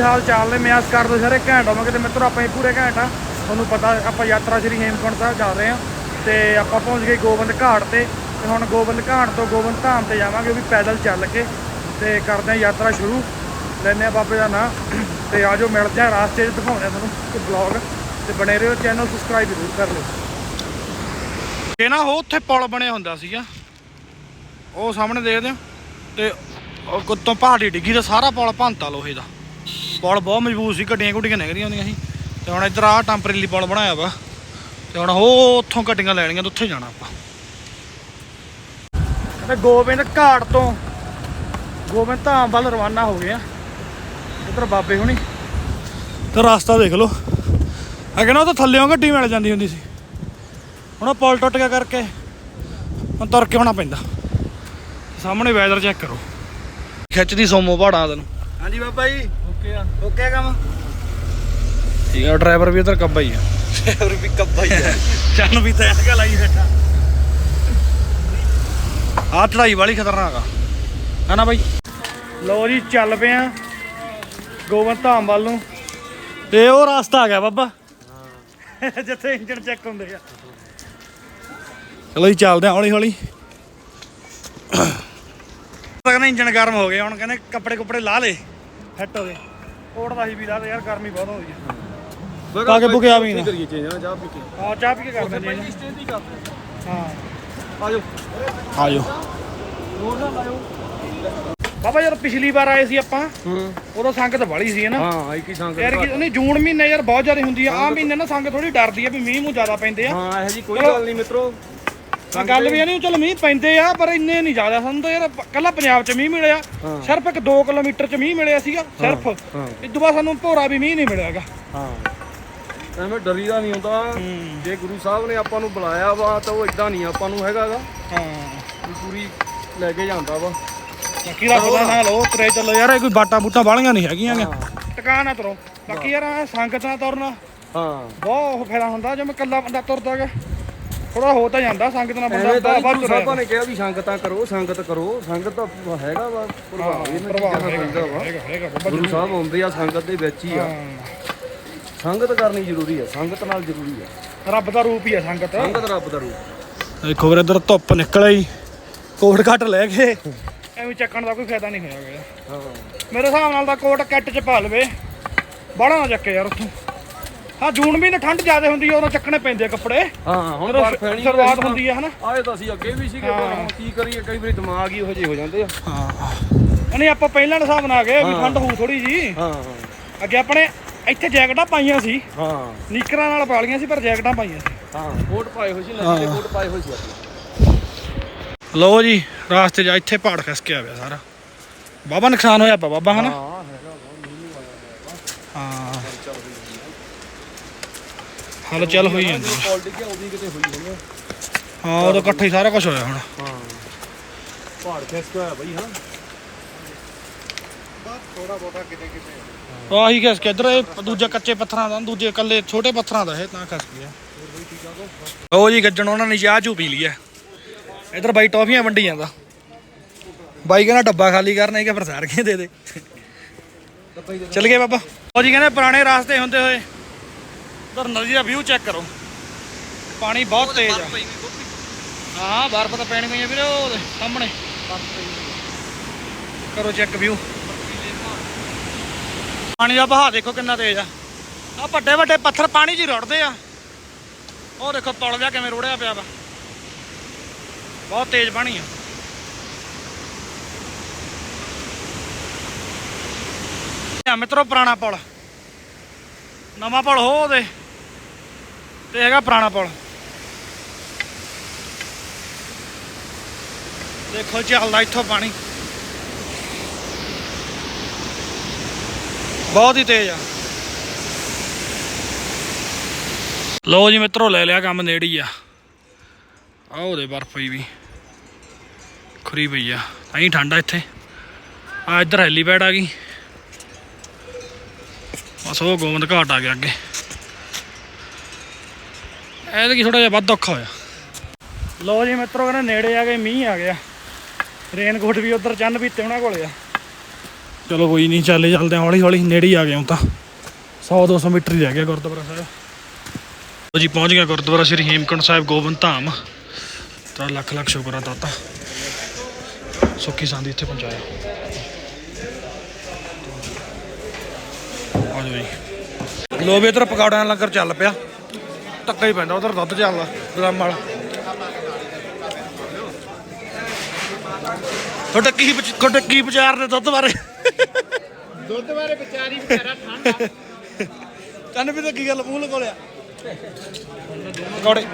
ਹਾਲ ਚਾਲ ਨੇ, ਮੈਂ ਕਰ ਦੋ ਸਾਰੇ ਘੈਂਟ ਹੋਵਾਂਗੇ ਤੇ ਮਿੱਤਰੋ ਆਪਾਂ ਹੀ ਪੂਰੇ ਘੈਂਟ ਆ ਤੁਹਾਨੂੰ ਪਤਾ ਆਪਾਂ ਯਾਤਰਾ ਸ਼੍ਰੀ ਹੇਮਕੁੰਟ ਸਾਹਿਬ ਜਾ ਰਹੇ ਆ ਤੇ ਆਪਾਂ ਪਹੁੰਚ ਗਏ ਗੋਬਿੰਦ ਘਾਟ ਤੇ ਤੇ ਹੁਣ ਗੋਬਿੰਦ ਘਾਟ ਤੋਂ ਗੋਬਿੰਦ ਧਾਮ ਤੇ ਜਾਵਾਂਗੇ, ਉਹ ਵੀ ਪੈਦਲ ਚੱਲ ਕੇ ਤੇ ਕਰਦੇ ਆ ਯਾਤਰਾ ਸ਼ੁਰੂ। ਲੈਨੇ ਆ ਬਾਬੇ ਦਾ ਨਾਂ ਤੇ ਆਜੋ ਮਿਲਦੇ ਆ ਰਾਸਤੇ 'ਚ ਦਿਖਾਉਂਦੇ ਆ ਤੁਹਾਨੂੰ ਬਲੌਗ ਤੇ ਬਣੇ ਰਹੋ ਚੈਨਲ ਸਬਸਕ੍ਰਾਈਬ ਜ਼ਰੂਰ ਕਰ ਲਿਓ। ਇਹ ਨਾ ਉਹ ਉੱਥੇ ਪੁਲ ਬਣਿਆ ਹੁੰਦਾ ਸੀਗਾ, ਉਹ ਸਾਹਮਣੇ ਦੇਖਦੇ ਹੋ ਤੇ ਉਹ ਕੁੱਤੋਂ ਪਹਾੜੀ ਡਿੱਗੀ ਦਾ ਸਾਰਾ ਪੁਲ ਭੰਤਾ ਲੋਹੇ ਦਾ। ਪੁਲ ਬਹੁਤ ਮਜ਼ਬੂਤ ਸੀ ਗੱਡੀਆਂ ਗੁੱਡੀਆਂ ਨਿਕਲੀਆਂ ਹੁੰਦੀਆਂ ਸੀ। ਤੇ ਹੁਣ ਇੱਧਰ ਆ ਟੈਂਪਰੇਰੀ ਪੁਲ ਬਣਾਇਆ ਵਾ। ਤੇ ਹੁਣ ਉਹ ਉੱਥੋਂ ਗੱਡੀਆਂ ਲੈਣੀਆਂ ਤੇ ਉੱਥੇ ਜਾਣਾ ਆਪਾਂ। ਤੇ ਗੋਬਿੰਦ ਘਾਟ ਤੋਂ। ਗੋਬਿੰਦ ਧਾਮ ਵੱਲ ਰਵਾਨਾ ਹੋ ਗਏ ਆ। ਇੱਧਰ ਬਾਬੇ ਹੁਣੀ। ਤੇ ਰਸਤਾ ਦੇਖ ਲਓ। ਅਗੇ ਨਾ ਉਹ ਤਾਂ ਥੱਲੇੋਂ ਗੱਡੀ ਮਿਲ ਜਾਂਦੀ ਹੁੰਦੀ ਸੀ। ਹੁਣ ਪੁਲ ਟੁੱਟ ਗਿਆ ਕਰਕੇ ਹੁਣ ਤੁਰ ਕੇ ਆਉਣਾ ਪੈਂਦਾ। ਸਾਹਮਣੇ ਵੈਦਰ ਚੈੱਕ ਕਰੋ। ਖਿੱਚਦੀ ਸੋਮੋ ਪਹਾੜਾਂ ਤੈਨੂੰ। ਹਾਂਜੀ ਬਾਬਾ ਜੀ। ਓਕੇ ਆ। ਓਕੇ ਆ ਕੰਮ? ਠੀਕ। ਆ ਡਰਾਈਵਰ ਵੀ ਇੱਧਰ ਕੱਬਾ ਹੀ ਆ। ਹੋਰ ਵੀ ਕੱਬਾ ਹੀ ਆ। ਚੰਨ ਵੀ ਤਾਂ ਐਨਕਾਂ ਲਾਈ ਬੈਠਾ। ਆਹ ਚੜਾਈ ਵਾਲੀ ਖਤਰਨਾਕ ਆ। ਹਨਾ ਬਾਈ? ਲੋ ਜੀ ਚੱਲ ਪਏ ਆ ਗੋਬਿੰਦ ਧਾਮ ਵੱਲ ਨੂੰ। ਤੇ ਉਹ ਰਸਤਾ ਆ ਗਿਆ ਬਾਬਾ। ਜਿੱਥੇ ਇੰਜਨ ਚੈੱਕ ਹੁੰਦੇ ਆ। ਚਲੋ ਜੀ ਚੱਲਦੇ ਆ ਹੌਲੀ ਹੌਲੀ ਕਹਿੰਦੇ ਇੰਜਨ ਗਰਮ ਹੋ ਗਿਆ ਹੁਣ ਕਹਿੰਦੇ ਕੱਪੜੇ ਕੁੱਪੜੇ ਲਾ ਲੇ ਫਿੱਟ ਹੋ ਗਏ। ਕੋੜਦਾ ਸੀ ਵੀ ਦੇ ਯਾਰ ਗਰਮੀ ਬਹੁਤ ਹੋ। ਗਈ ਆ ਪਾ ਕੇ ਬੁਕਿਆ ਵੀ ਨਾ। ਕਰੀਏ ਚੇਂਜ ਨਾ ਚਾਹ ਪੀ ਕੇ। ਹਾਂ ਚਾਹ ਪੀ ਕੇ ਕਰਦੇ ਨੇ। ਜੀ। ਸਟੇਜ ਹੀ ਕਰਦੇ ਹਾਂ। ਆਜੋ। ਆਜੋ। ਰੋਡ ਨਾ ਲਾਇਓ। ਬਾਬਾ ਯਾਰ ਪਿਛਲੀ ਵਾਰ ਆਏ ਸੀ ਆਪਾਂ। ਹੂੰ। ਉਦੋਂ ਸੰਗਤ ਬੜੀ ਸੀ ਨਾ? ਹਾਂ ਆਈ ਕੀ ਸੰਗ ਯਾਰ ਕਿ ਨਹੀਂ ਜੂਨ ਮਹੀਨੇ ਯਾਰ ਬਹੁਤ ਜ਼ਿਆਦਾ ਹੁੰਦੀ ਆ। ਆ ਮਹੀਨੇ ਨਾ ਸੰਗਤ ਥੋੜੀ ਡਰਦੀ ਆ ਵੀ ਮੀਂਹ ਮੂੰਹ ਜ਼ਿਆਦਾ ਪੈਂਦੇ ਆ। ਹਾਂ ਇਹ ਜੀ ਕੋਈ। ਗੱਲ ਨਹੀਂ ਮਿੱਤਰੋ। ਤਾਂ ਗੱਲ ਵੀ ਇਹ ਨਹੀਂ ਚਲ ਮੀਂਹ ਪੈਂਦੇ ਆ ਪਰ ਇੰਨੇ ਨਹੀਂ ਜ਼ਿਆਦਾ। ਸਾਨੂੰ ਤਾਂ ਯਾਰ ਕੱਲਾ ਪੰਜਾਬ 'ਚ ਮੀਂਹ ਮਿਲਿਆ। ਹਾਂ। ਸਿਰਫ ਇੱਕ 2 ਕਿਲੋਮੀਟਰ 'ਚ ਮੀਂਹ ਮਿਲਿਆ ਸੀਗਾ ਸਿਰਫ। ਹਾਂ। ਇਦੋਂ ਬਾਅਦ ਸਾਨੂੰ ਭੋਰਾ ਵੀ ਮੀਂਹ ਨਹੀਂ ਮਿਲਿਆਗਾ ਹਾਂ। ਐਵੇਂ ਡਰੀਦਾ ਨਹੀਂ ਹੁੰਦਾ। ਜੇ ਗੁਰੂ ਸਾਹਿਬ ਨੇ ਆਪਾਂ ਨੂੰ ਬੁਲਾਇਆ ਵਾ ਤਾਂ ਉਹ ਇਦਾਂ ਨਹੀਂ ਆਪਾਂ ਨੂੰ ਹੈਗਾਗਾ। ਹਾਂ। ਪੂਰੀ ਲੈ ਕੇ ਜਾਂਦਾ ਵਾ। ਬਾਕੀ ਦਾ ਨਾਲ ਲੋ ਤੁਰੇ ਚੱਲੋ। ਯਾਰ ਇਹ ਕੋਈ ਬਾਟਾ ਬੂਟਾ ਵਾਲੀਆਂ ਨਹੀਂ ਹੈਗੀਆਂ ਗੇ। ਹਾਂ। ਟਿਕਾ ਨਾ ਤੁਰੋ। ਬਾਕੀ ਯਾਰ ਸੰਗਤ ਨਾਲ ਤੁਰਨਾ ਹਾਂ। ਬਹੁਤ ਉਹ ਫਾਇਦਾ ਹੁੰਦਾ ਜਿਵੇਂ ਇਕੱਲਾ ਬੰਦਾ ਤੁਰਦਾਗਾ ਥੋੜਾ ਹੋ ਤਾਂ ਜਾਂਦਾ ਸੰਗਤ ਨਾਲ ਬੰਦਾ ਐਵੇਂ ਤਾਂ ਬਾਬਾ ਗੁਰੂ ਸਾਹਿਬਾਂ ਨੇ ਕਿਹਾ ਵੀ ਸੰਗਤਾਂ ਕਰੋ ਸੰਗਤ ਕਰੋ ਸੰਗਤ ਤਾਂ ਹੈਗਾ ਵਾ ਪ੍ਰਭਾਵ ਇਹਨਾਂ ਚੀਜ਼ਾਂ ਦਾ ਪੈਂਦਾ ਵਾ। ਹੈਗਾ ਹੈਗਾ ਬਾਬਾ ਗੁਰੂ ਸਾਹਿਬ ਆਉਂਦੇ ਆ ਸੰਗਤ ਦੇ ਵਿੱਚ ਹੀ ਆ। ਸੰਗਤ ਕਰਨੀ ਜ਼ਰੂਰੀ ਆ ਸੰਗਤ ਨਾਲ ਜ਼ਰੂਰੀ ਆ। ਰੱਬ ਦਾ ਰੂਪ ਹੀ ਆ ਸੰਗਤ। ਸੰਗਤ ਰੱਬ ਦਾ ਰੂਪ। ਦੇਖੋ ਵੀਰ ਇਧਰ ਧੁੱਪ ਨਿਕਲ ਆਈ ਕੋਟ ਘੱਟ ਲੈ ਕੇ। ਐਵੇਂ ਚੱਕਣ ਦਾ ਕੋਈ ਫਾਇਦਾ ਨਹੀਂ ਹੋਇਆ ਹਾਂ। ਮੇਰੇ ਹਿਸਾਬ ਨਾਲ ਤਾਂ ਕੋਟ ਕੱਟ ਚ ਪਾ ਲਵੇ। ਬਾਹਲਾ ਨਾ ਚੱਕੇ ਯਾਰ ਉੱਥੋਂ। ਹਾਂ ਜੂਨ ਮਹੀਨੇ ਠੰਡ ਜ਼ਿਆਦਾ ਹੁੰਦੀ ਆ ਉਦੋਂ ਚੱਕਣੇ ਪੈਂਦੇ ਆ ਕੱਪੜੇ। ਹਾਂ ਹੁਣ ਜਦੋਂ ਬਰਫ ਪੈਣੀ ਸ਼ੁਰੂਆਤ ਹੁੰਦੀ ਆ ਹਨਾ? ਆਏ ਤਾਂ ਅਸੀਂ ਅੱਗੇ ਵੀ ਸੀਗੇ ਪਰ ਹੁਣ ਕੀ ਕਰੀਏ ਕਈ ਵਾਰੀ ਦਿਮਾਗ ਹੀ ਉਹੋ ਜਿਹੇ ਹੋ ਜਾਂਦੇ ਆ। ਹਾਂ। ਨਹੀਂ ਆਪਾਂ ਪਹਿਲਾਂ ਦੇ ਹਿਸਾਬ ਨਾਲ ਗਏ ਵੀ ਠੰਡ ਹੋਊ ਥੋੜੀ ਜੀ। ਹਾਂ ਅੱਗੇ ਆਪਣੇ ਇੱਥੇ ਜੈਕਟਾਂ ਪਾਈਆਂ ਸੀ। ਹਾਂ। ਨੀਕਰਾਂ ਨਾਲ ਪਾ ਲਈਆਂ ਸੀ ਪਰ ਜੈਕਟਾਂ ਪਾਈਆਂ ਸੀ। ਹਾਂ ਕੋਟ ਪਾਏ ਹੋਏ ਸੀ ਦੇ ਕੋਟ ਪਾਏ ਹੋਏ ਸੀ ਆਪਣੇ। ਲੋ ਜੀ ਰਾਸਤੇ 'ਚ ਇੱਥੇ ਪਹਾੜ ਖਸ ਕੇ ਆ ਗਿਆ ਸਾਰਾ। ਬਾਬਾ ਨੁਕਸਾਨ ਹੋਇਆ ਪਾ ਬਾਬਾ ਹਨਾ ਹਾਂ ਹੈਗਾ ਹਾਂ ਹਲ ਚੱਲ ਹੋਈ ਜਾਂਦੀ ਆ। ਪੋਲਿਟਿਕ ਉਹ ਵੀ ਕਿਤੇ ਹੋਈ ਹੋਣੀ ਆ। ਹਾਂ ਉਦੋਂ ਇਕੱਠੇ ਹੀ ਸਾਰਾ ਕੁਝ ਹੋਇਆ ਹੁਣ। ਹਾਂ। ਪਹਾੜ ਖਿਸਕ ਕੇ ਹੋਇਆ ਬਈ ਹਾਂ ਥੋੜਾ ਬੋਟਾ ਕਿਤੇ ਕਿਤੇ ਆਹੀ ਖਸ ਕੇ ਇਧਰ ਇਹ ਦੂਜੇ ਕੱਚੇ ਪੱਥਰਾਂ ਦਾ ਦੂਜੇ ਇਕੱਲੇ ਛੋਟੇ ਪੱਥਰਾਂ ਦਾ ਇਹ ਤਾਂ ਖਸ ਗਿਆ। ਉਹ ਜੀ ਗੱਜਣ ਉਹਨਾਂ ਨੇ ਚਾਹ ਚੂ ਪੀ ਲਈ ਐ ਇਧਰ ਬਾਈ ਟੌਫੀਆਂ ਵੰਡੀ ਜਾਂਦਾ। ਬਾਈ ਕਹਿੰਦਾ ਡੱਬਾ ਖਾਲੀ ਕਰਨਾ ਹੈ ਕਿ ਫਿਰ ਸਾਰ ਕੇ ਦੇ ਦੇ ਚੱਲ ਗਏ ਬਾਬਾ। ਉਹ ਜੀ ਕਹਿੰਦੇ ਪੁਰਾਣੇ ਰਾਸਤੇ ਹੁੰਦੇ ਹੋਏ। ਉਧਰ ਨਦੀ ਦਾ ਵਿਊ ਚੈੱਕ ਕਰੋ। ਪਾਣੀ ਬਹੁਤ ਤੇਜ਼ ਆ। ਹਾਂ ਬਰਫ਼ ਤਾਂ ਪੈਣੀ ਪਈ ਆ ਵੀਰੇ ਉਹ ਸਾਹਮਣੇ। ਕਰੋ ਚੈੱਕ ਵਿਊ ਪਾਣੀ ਦਾ ਬਹਾਅ ਦੇਖੋ ਕਿੰਨਾ ਤੇਜ਼ ਆ। ਆ ਵੱਡੇ ਵੱਡੇ ਪੱਥਰ ਪਾਣੀ 'ਚ ਹੀ ਰੁੜਦੇ ਆ। ਉਹ ਦੇਖੋ ਪੁਲ ਜਿਹਾ ਕਿਵੇਂ ਰੁੜਿਆ ਪਿਆ ਵਾ। ਬਹੁਤ ਤੇਜ਼ ਪਾਣੀ ਆ। ਆ ਮਿੱਤਰੋ ਪੁਰਾਣਾ ਪੁਲ। ਨਵਾਂ ਪੁਲ ਹੋ ਉਹਦੇ। ਤੇ ਹੈਗਾ ਪੁਰਾਣਾ ਪੁਲ। ਦੇਖੋ ਚੱਲਦਾ ਇੱਥੋਂ ਪਾਣੀ। ਬਹੁਤ ਹੀ ਤੇਜ਼ ਆ। ਲੋ ਜੀ ਮਿੱਤਰੋ, ਲੈ ਲਿਆ ਕੰਮ ਨੇੜੇ ਹੀ ਆ। ਆਹ ਉਹਦੇ ਬਰਫ ਪਈ ਵੀ। ਖੁਰੀ ਪਈ ਆ। ਤਾਂ ਹੀ ਠੰਡਾ ਇੱਥੇ। ਆ ਇੱਧਰ ਹੈਲੀਪੈਡ ਆ ਗਈ। ਬਸ ਉਹ ਗੋਬਿੰਦ ਘਾਟ ਆ ਗਿਆ ਅੱਗੇ। ਇਹਦੇ ਕੀ ਥੋੜਾ ਜਿਹਾ ਵੱਧ ਔਖਾ ਹੋਇਆ। ਲੋ ਜੀ ਮਿੱਤਰੋ ਕਹਿੰਦੇ ਨੇੜੇ ਆ ਗਏ ਮੀਂਹ ਆ ਗਿਆ। ਰੇਨਕੋਟ ਵੀ ਉਧਰ ਚੰਨ ਵੀ ਤੇ ਉਹਨਾਂ ਕੋਲੇ ਆ। ਚਲੋ ਕੋਈ ਨਹੀਂ ਚੱਲੇ ਚੱਲਦੇ ਹੌਲੀ ਹੌਲੀ ਨੇੜੇ ਹੀ ਆ ਗਏ ਹਾਂ ਤਾਂ। 100 200 ਮੀਟਰ ਹੀ ਰਹਿ ਗਿਆ ਗੁਰਦੁਆਰਾ ਸਾਹਿਬ। ਲਓ ਜੀ ਪਹੁੰਚ ਗਿਆ ਗੁਰਦੁਆਰਾ ਸ੍ਰੀ ਹੇਮਕੁੰਟ ਸਾਹਿਬ ਗੋਬਿੰਦ ਧਾਮ। ਤਾਂ ਲੱਖ ਲੱਖ ਸ਼ੁਕਰ ਆ ਦਾਤਾ। ਸੁੱਖੀ ਸੰਦੀ ਇੱਥੇ ਪਹੁੰਚਾਇਆ। ਆ ਜੀ। ਲੋ ਵੀ ਇਧਰ ਪਕੌੜਿਆਂ ਦਾ ਲੰਗਰ ਚੱਲ ਪਿਆ। ਧੱਕਾ ਹੀ ਪੈਂਦਾ ਉਧਰ ਦੁੱਧ ਚੱਲਦਾ ਡਰਮ ਵਾਲਾ। ਤੁਹਾਡਾ ਕੀ ਵਿਚ- ਤੁਹਾਡੇ ਕੀ ਵਿਚਾਰ ਨੇ ਦੁੱਧ ਬਾਰੇ? ਦੁੱਧ ਬਾਰੇ ਵਿਚਾਰੀ ਵਿਚਾਰਾ ਠੰਡਾ। ਕੰਨ ਵੀ ਤਾਂ ਕੀ ਗੱਲ ਮੂੰਹ ਲਗੋਲਿਆ ਪਕੌੜੇ